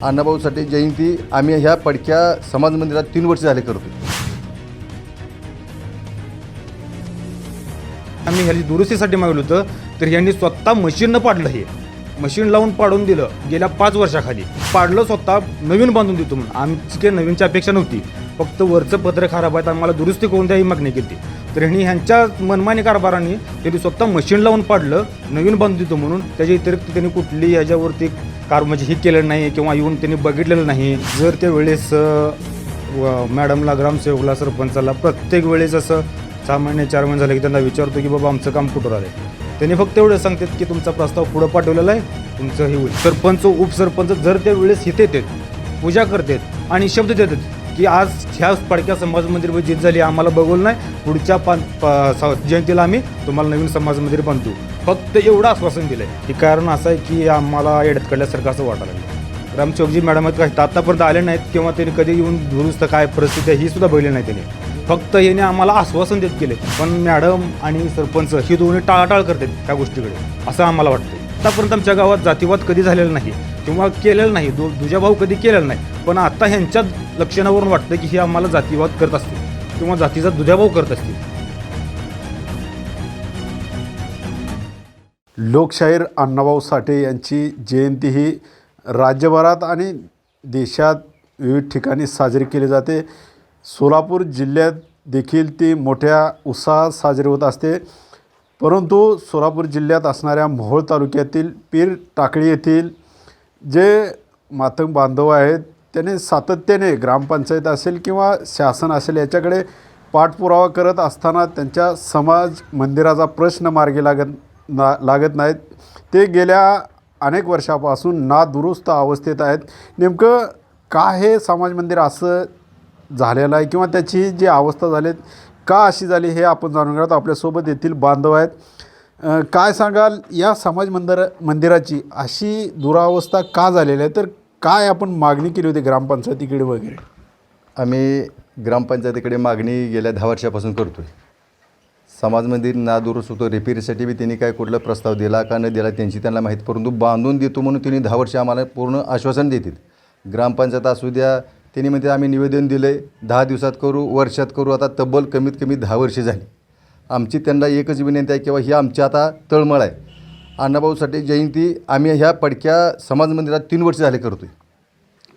अण्णाभाऊ साठे जयंती. आम्ही ह्या पडक्या समाज मंदिरात तीन वर्ष झाले करतो आम्ही ह्याची दुरुस्तीसाठी मागवलं होतं तर यांनी स्वतः मशीननं पाडलं हे. मशीन लावून पाडून दिलं गेल्या पाच वर्षाखाली. पाडलं स्वतः नवीन बांधून देतो म्हणून. आमची काही नवीनची अपेक्षा नव्हती. फक्त वरचं पत्र खराब आहे आम्हाला दुरुस्ती करून द्या ही मागणी केली. तर ह्यांनी ह्यांच्या मनमानी कारभाराने त्यांनी स्वतः मशीन लावून पाडलं नवीन बांधून देतो म्हणून. त्याच्या व्यतिरिक्त त्यांनी कुठली याच्यावरती कार म्हणजे हे केलं नाही किंवा येऊन त्यांनी बघितलेलं नाही. जर त्या वेळेस व मॅडमला ग्रामसेवकला सरपंचाला प्रत्येक वेळेस असं सहा महिने चार महिने झाले की त्यांना विचारतो की बाबा आमचं काम कुठं आलं त्यांनी फक्त एवढं सांगतात की तुमचा प्रस्ताव पुढं पाठवलेला आहे तुमचं हे होईल. सरपंच उपसरपंच जर त्या वेळेस इथे येतात पूजा करतात आणि शब्द देतात की आज ह्या पडक्या समाज मंदिर जीत झाली आम्हाला बघवलं नाही पुढच्या पान स- जयंतीला आम्ही तुम्हाला नवीन समाज मंदिर बांधतो. फक्त एवढं आश्वासन दिलंय. की कारण असं आहे की आम्हाला येड्यात कडल्यासारखं असं वाटायला लागलं रामचौकजी मॅडम आहेत काही आत्तापर्यंत आले नाहीत किंवा त्यांनी कधी येऊन दुरुस्त काय परिस्थिती आहे ही सुद्धा बघितली नाही त्यांनी. फक्त याने आम्हाला आश्वासन देत गेले पण मॅडम आणि सरपंच ही दोन्ही टाळाटाळ करतात त्या गोष्टीकडे असं आम्हाला वाटतं आतापर्यंत आमच्या गावात जातीवाद कधी झालेला नाही किंवा केलेलं नाही. दु दुजा भाऊ कधी केलेला नाही. पण आता ह्यांच्या लक्षणावरून वाटतं की हे आम्हाला जातीवाद करत असतील किंवा जातीचा दुजाभाव करत असतील लोकशाहीर अण्णाभाऊ साठे यांची जयंती ही राज्यभरात आणि देशात विविध ठिकाणी साजरी केली जाते. सोलापूर जिल्ह्यात देखील ती मोठ्या उत्साहात साजरी होत असते. परंतु सोलापूर जिल्ह्यात असणाऱ्या मोहोळ तालुक्यातील पीर टाकळी येथील जे मातंग बांधव आहेत त्याने सातत्याने ग्रामपंचायत असेल किंवा शासन असेल याच्याकडे पाठपुरावा करत असताना त्यांच्या समाज मंदिराचा प्रश्न मार्गी लागत ना लागत नाहीत. ते गेल्या अनेक वर्षापासून नादुरुस्त अवस्थेत आहेत. नेमकं का हे समाज मंदिर असं झालेलं आहे किंवा त्याची जी अवस्था झाली का अशी झाली हे आपण जाणून घेणार आपल्यासोबत येथील बांधव आहेत. काय सांगाल या समाज मंदिर मंदिराची अशी दुरावस्था का झालेली आहे? तर काय आपण मागणी केली होती ग्रामपंचायतीकडे वगैरे? आम्ही ग्रामपंचायतीकडे मागणी गेल्या दहा वर्षापासून करतो आहे समाज मंदिर नादुरुस्त होतो रिपेअरसाठी बी त्यांनी काय कुठला प्रस्ताव दिला का न दिला त्यांची त्यांना माहीत परंतु बांधून देतो म्हणून त्यांनी दहा वर्ष आम्हाला पूर्ण आश्वासन देतील. ग्रामपंचायत असू द्या त्यांनी म्हणते आम्ही निवेदन दिलं आहे दहा दिवसात करू वर्षात करू आता तब्बल कमीत कमी दहा वर्षे झाली. आमची त्यांना एकच विनंती आहे किंवा ही आमची आता तळमळ आहे. अण्णाभाऊसाठी जयंती आम्ही ह्या पडक्या समाज मंदिरात तीन वर्ष झाले करतो आहे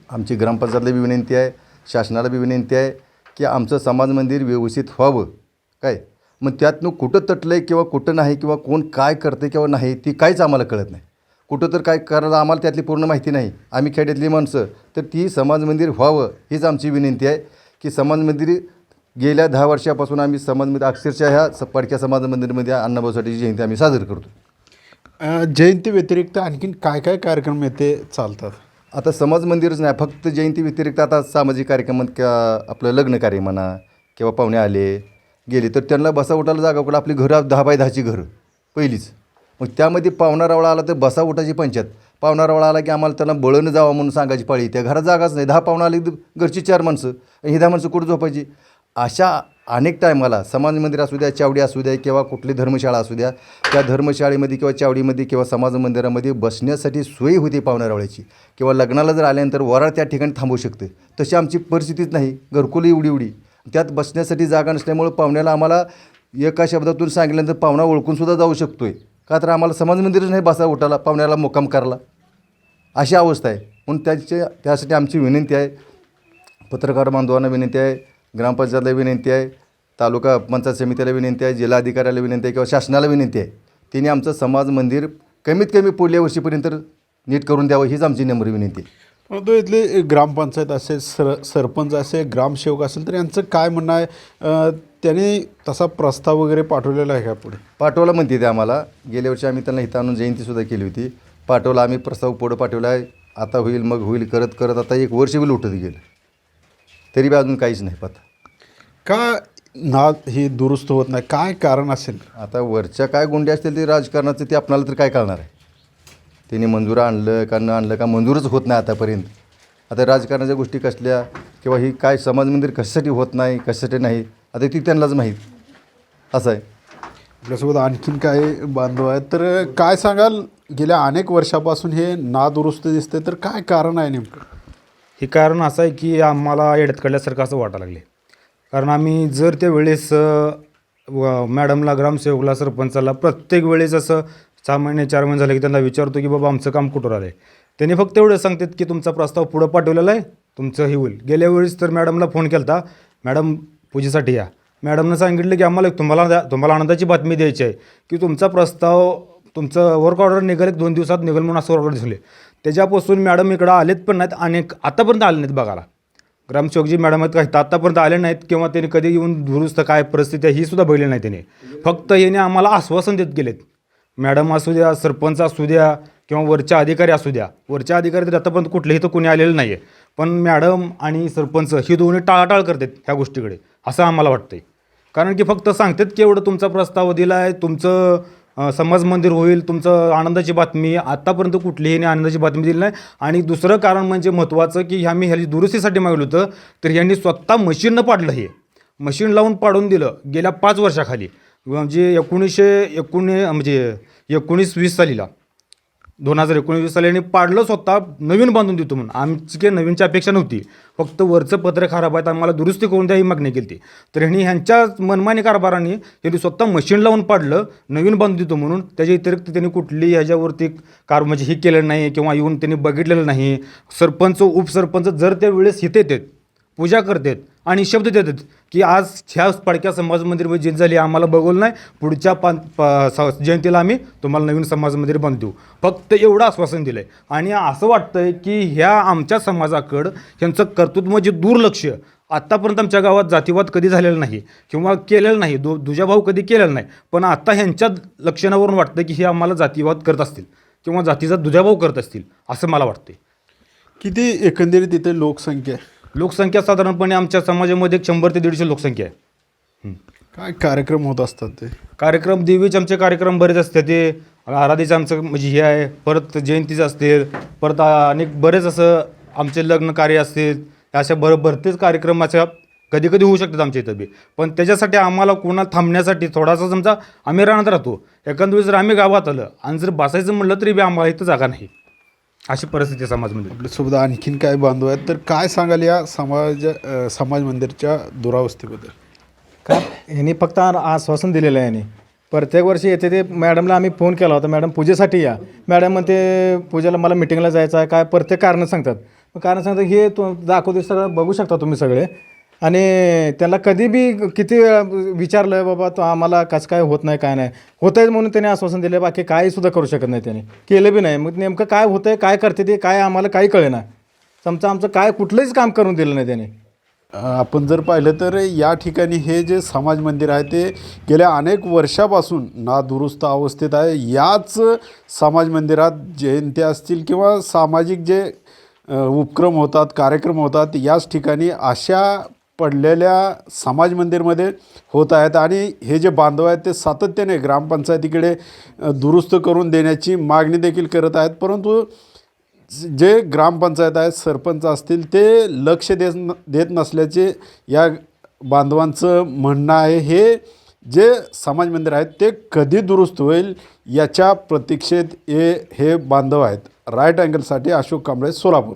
आमची ग्रामपंचायतला बी विनंती आहे शासनाला बी विनंती आहे की आमचं समाज मंदिर व्यवस्थित व्हावं. काय? मग त्यातनं कुठं तटलं आहे किंवा कुठं नाही किंवा कोण काय करते किंवा नाही ती काहीच आम्हाला कळत नाही. कुठं तर काय करायला आम्हाला त्यातली पूर्ण माहिती नाही. आम्ही खेड्यातली माणसं तर ती समाज मंदिर व्हावं हीच आमची विनंती आहे की समाज मंदिर गेल्या दहा वर्षापासून आम्ही समाज मंदिर अक्षरशः ह्या स- पडक्या समाज मंदिरमध्ये अण्णाभाऊसाठीची जयंती आम्ही साजरी करतो. जयंती व्यतिरिक्त आणखीन काय काय कार्यक्रम येथे चालतात? आता समाज मंदिरच नाही फक्त जयंती व्यतिरिक्त आता सामाजिक कार्यक्रमात किंवा आपलं लग्न कार्य म्हणा किंवा पाहुणे आले गेले तर त्यांना बसा उठायला जागा कुठं आपली घरं दहा बाय दहाची घरं पहिलीच. मग त्यामध्ये पाहुणा रावळा आला तर बसा उठाची पंचायत. पाहुणा रावळा आला की आम्हाला त्यांना बळणं जावं म्हणून सांगायची पाळी. त्या घरात जागाच नाही. दहा पाहुणं आली तर घरची चार माणसं ही दहा माणसं कुठं झोपायची? अशा अनेक टायमाला समाज मंदिर असू द्या चावडी असू द्या किंवा कुठली धर्मशाळा असू द्या त्या धर्मशाळेमध्ये किंवा चावडीमध्ये किंवा समाज मंदिरामध्ये बसण्यासाठी सोय होती पाहुणारावळ्याची किंवा लग्नाला जर आल्यानंतर वराळ त्या ठिकाणी थांबू शकते. तशी आमची परिस्थितीच नाही. घरकुली एवढी एवढी. त्यात बसण्यासाठी जागा नसल्यामुळं पाहुण्याला आम्हाला एका शब्दातून सांगितल्यानंतर पाहुणा ओळखूनसुद्धा जाऊ शकतो आहे का तर आम्हाला समाज मंदिरच नाही बसा उठाला पाहुण्याला मुक्काम करायला अशी अवस्था आहे. म्हणून त्याच्या त्यासाठी आमची विनंती आहे. पत्रकार बांधवांना विनंती आहे. ग्रामपंचायतला विनंती आहे तालुका पंचायत समितीला विनंती आहे जिल्हाधिकाऱ्याला विनंती आहे किंवा शासनाला विनंती आहे तिने आमचं समाज मंदिर कमीत कमी पुढल्या वर्षीपर्यंत नीट करून द्यावं हीच आमची नम्र विनंती आहे. परंतु इथले ग्रामपंचायत असेल सर सरपंच असेल ग्रामसेवक असेल तर यांचं काय म्हणणं आहे? त्यांनी तसा प्रस्ताव वगैरे पाठवलेला आहे का पुढे? पाठवला म्हणते ते आम्हाला. गेल्या वर्षी आम्ही त्यांना इथं आणून जयंतीसुद्धा केली होती. पाठवला आम्ही प्रस्ताव पुढं पाठवला आहे. आता होईल मग होईल करत करत आता एक वर्ष बी उठत गेलं. तरी बी अजून काहीच नाही पत्ता का ना ही दुरुस्त होत नाही? काय कारण असेल? आता वरच्या काय गुंडे असतील ते राजकारणाचं ते आपणाला तर काय कळणार आहे? त्यांनी मंजूर आणलं का न आणलं का मंजूरच होत नाही आतापर्यंत. आता राजकारणाच्या गोष्टी कसल्या किंवा ही काय समाज मंदिर कशासाठी होत नाही कशासाठी नाही आता ती त्यांनाच माहीत. असं आहे. आपल्यासोबत आणखीन काय बांधव आहेत. तर काय सांगाल? गेल्या अनेक वर्षापासून हे नादुरुस्त दिसते तर काय कारण आहे नेमकं? हे कारण असं आहे की आम्हाला येड्यात कडल्यासारखं असं वाटायला लागले. कारण आम्ही जर त्या वेळेस व मॅडमला ग्रामसेवकला सरपंचाला प्रत्येक वेळेस असं सहा महिने चार महिने झाले की त्यांना विचारतो की बाबा आमचं काम कुठं आलं आहे त्यांनी फक्त एवढं सांगतात की तुमचा प्रस्ताव पुढं पाठवलेला आहे तुमचं हे होईल. गेल्या वेळेस तर मॅडमला फोन केला होता मॅडम पूजेसाठी या. मॅडमनं सांगितलं की आम्हाला एक तुम्हाला द्या तुम्हाला आनंदाची बातमी द्यायची आहे की तुमचा प्रस्ताव तुमचं वर्क ऑर्डर निघाल एक दोन दिवसात निघेल म्हणून असं ऑर्डर दिसले. त्याच्यापासून मॅडम इकडं आलेत पण नाहीत आणि आतापर्यंत आले नाहीत बघायला. ग्रामसेवकजी मॅडम आहेत काही आतापर्यंत आले नाहीत किंवा त्यांनी कधी येऊन दुरुस्त काय परिस्थिती आहे ही सुद्धा बघितली नाही त्याने. फक्त याने आम्हाला आश्वासन देत गेलेत. मॅडम असू द्या सरपंच असू द्या किंवा वरच्या अधिकारी असू द्या. वरच्या अधिकारी तर आतापर्यंत कुठलेही तर कोणी आलेलं नाही आहे पण मॅडम आणि सरपंच ही दोन्ही टाळाटाळ करतात ह्या गोष्टीकडे असं आम्हाला वाटतं आहे कारण की फक्त सांगतात की एवढं तुमचा प्रस्ताव दिला आहे तुमचं समाज मंदिर होईल तुमचं आनंदाची बातमी आत्तापर्यंत कुठलीही नाही आनंदाची बातमी दिली नाही. आणि दुसरं कारण म्हणजे महत्त्वाचं की ह्या मी ह्याची दुरुस्तीसाठी मागलं होतं तर ह्यांनी स्वतः मशीननं पाडलं हे. मशीन लावून पाडून दिलं गेल्या पाच वर्षाखाली. म्हणजे एकोणीसशे एकोणी म्हणजे एकोणीस वीस सालीला. दोन हजार एकोणीस साली आणि पाडलं स्वतः नवीन बांधून देतो म्हणून. आमची काही नवीनची अपेक्षा नव्हती. फक्त वरचं पत्र खराब आहे तर आम्हाला दुरुस्ती करून द्या ही मागणी केली. तर ह्यांनी ह्यांच्या मनमानी कारभाराने त्यांनी स्वतः मशीन लावून पाडलं नवीन बांधून देतो म्हणून. त्याच्या व्यतिरिक्त त्यांनी कुठली ह्याच्यावरती कार म्हणजे हे केलं नाही किंवा येऊन त्यांनी बघितलेलं नाही. सरपंच उपसरपंच जर त्या वेळेस इथे येतात पूजा करतात आणि शब्द देतात की आज ह्या पडक्या समाज मंदिर जयंती झाली आम्हाला बघवलं नाही पुढच्या पान प- स- जयंतीला आम्ही तुम्हाला नवीन समाज मंदिर बांधू फक्त एवढं आश्वासन दिलं आहे आणि असं वाटतंय की ह्या आमच्या समाजाकडं ह्यांचं कर्तृत्व जे दुर्लक्ष. आत्तापर्यंत आमच्या गावात जातीवाद कधी झालेला नाही किंवा केलेलं नाही दु दुजाभाव कधी केलेला नाही पण आत्ता ह्यांच्या लक्षणावरून वाटतं की हे आम्हाला जातीवाद करत असतील किंवा जातीचा दुजाभाव करत असतील असं मला वाटते किती एकंदरीत इथे लोकसंख्या लोकसंख्या साधारणपणे आमच्या समाजामध्ये एक शंभर ते दीडशे लोकसंख्या आहे. काय कार्यक्रम होत असतात ते? कार्यक्रम देवीचे आमचे कार्यक्रम बरेच असतात. ते आराधीचं आमचं म्हणजे हे आहे. परत जयंतीचं असते. परत अनेक बरेच असं आमचे लग्न कार्य असतील अशा बर भरतेच कार्यक्रम अशा कधी कधी होऊ शकतात आमच्या इथं बी. पण त्याच्यासाठी आम्हाला कोणा थांबण्यासाठी थोडासा समजा आम्ही राहण्यात राहतो. एखाद्या वेळेस जर आम्ही गावात आलं आणि जर बसायचं म्हटलं तरी बी आम्हाला इथं जागा नाही. अशी परिस्थिती आहे समाजमध्ये आपल्यासोबत आणखीन काय बांधव आहेत तर काय सांगाल या समाज अ, समाज मंदिरच्या दुरावस्थेबद्दल? का ह्यांनी फक्त आ- आश्वासन दिलेलं आहे यांनी. प्रत्येक वर्षी येते ते मॅडमला आम्ही फोन केला होता मॅडम पूजेसाठी या. मॅडम म्हणते पूजेला मला मिटिंगला जायचं आहे. काय प्रत्येक कारणं सांगतात. मग कारण सांगतात हे तो दाखवते सगळं बघू शकता तुम्ही सगळे. आणि त्याला कधी बी किती वेळा विचारलं बाबा तो आम्हाला कसं काय होत नाही काय नाही. होत आहे म्हणून त्याने आश्वासन दिलं बाकी काही सुद्धा करू शकत नाही त्याने. केलं बी नाही. मग नेमकं काय होतं आहे काय करते ते काय आम्हाला काही कळेना. समजा आमचं काय कुठलंच काम करून दिलं नाही त्याने. आपण जर पाहिलं तर या ठिकाणी हे जे समाज मंदिर आहे ते गेल्या अनेक वर्षापासून नादुरुस्त अवस्थेत आहे. याच समाज मंदिरात जयंत्या असतील किंवा सामाजिक जे उपक्रम होतात कार्यक्रम होतात याच ठिकाणी अशा पडलेल्या समाज मंदिरमध्ये होत आहेत आणि हे जे बांधव आहेत ते सातत्याने ग्रामपंचायतीकडे दुरुस्त करून देण्याची मागणी देखील करत आहेत. परंतु जे ग्रामपंचायत आहेत सरपंच असतील ते लक्ष देत न देत नसल्याचे या बांधवांचं म्हणणं आहे. हे जे समाज मंदिर आहेत ते कधी दुरुस्त होईल याच्या प्रतीक्षेत हे हे बांधव आहेत. राईट अँगलसाठी अशोक कांबळे सोलापूर.